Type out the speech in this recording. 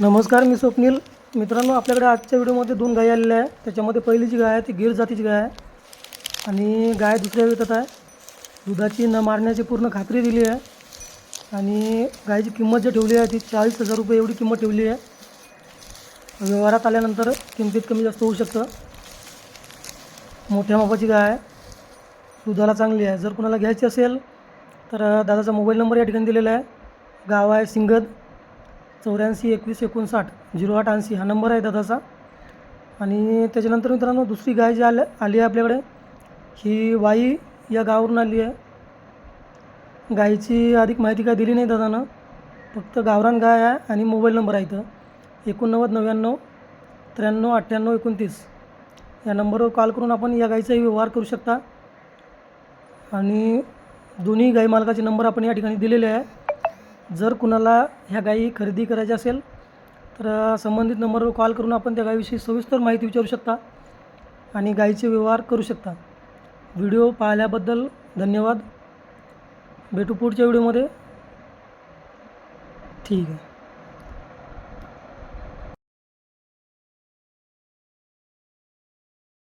नमस्कार मी स्वप्नील. मित्रांनो आपल्याकडे आजच्या व्हिडिओमध्ये दोन गाय आलेल्या आहे त्याच्यामध्ये पहिली जी गाय आहे ती गिर जातीची गाय आहे. आणि गाय दुसऱ्या विकत आहे. दुधाची न मारण्याची पूर्ण खात्री दिली आहे. आणि गायची किंमत जी ठेवली आहे ती चाळीस हजार रुपये एवढी किंमत ठेवली आहे. व्यवहारात आल्यानंतर किमतीत कमी जास्त होऊ शकतं. मोठ्या मापाची गाय आहे. दुधाला चांगली आहे. जर कुणाला घ्यायची असेल तर दादाचा मोबाईल नंबर या ठिकाणी दिलेला आहे. गाव आहे सिंगद. चौऱ्याऐंशी एकवीस एकोणसाठ झिरो आठ ऐंशी हा नंबर आहे दादाचा. आणि त्याच्यानंतर मित्रांनो दुसरी गाय जी आल्या आली आहे आपल्याकडे ही वाई या गावावरून आली आहे. गायीची अधिक माहिती काय दिली नाही दादानं फक्त गावरान गाय आहे आणि मोबाईल नंबर आहे इथं. एकोणनव्वद नव्याण्णव त्र्याण्णव अठ्ठ्याण्णव एकोणतीस. या नंबरवर कॉल करून आपण या गायीचाही व्यवहार करू शकता. आणि दोन्ही गाई मालकाचे नंबर आपण या ठिकाणी दिलेले आहे. जर कुणाला ह्या गायी खरेदी करायच्या असेल तर संबंधित नंबरवर कॉल करून आपण त्या गायीविषयी सविस्तर माहिती विचारू शकता आणि गायीचे व्यवहार करू शकता. व्हिडिओ पाहिल्याबद्दल धन्यवाद. भेटू पुढच्या व्हिडिओमध्ये. ठीक आहे.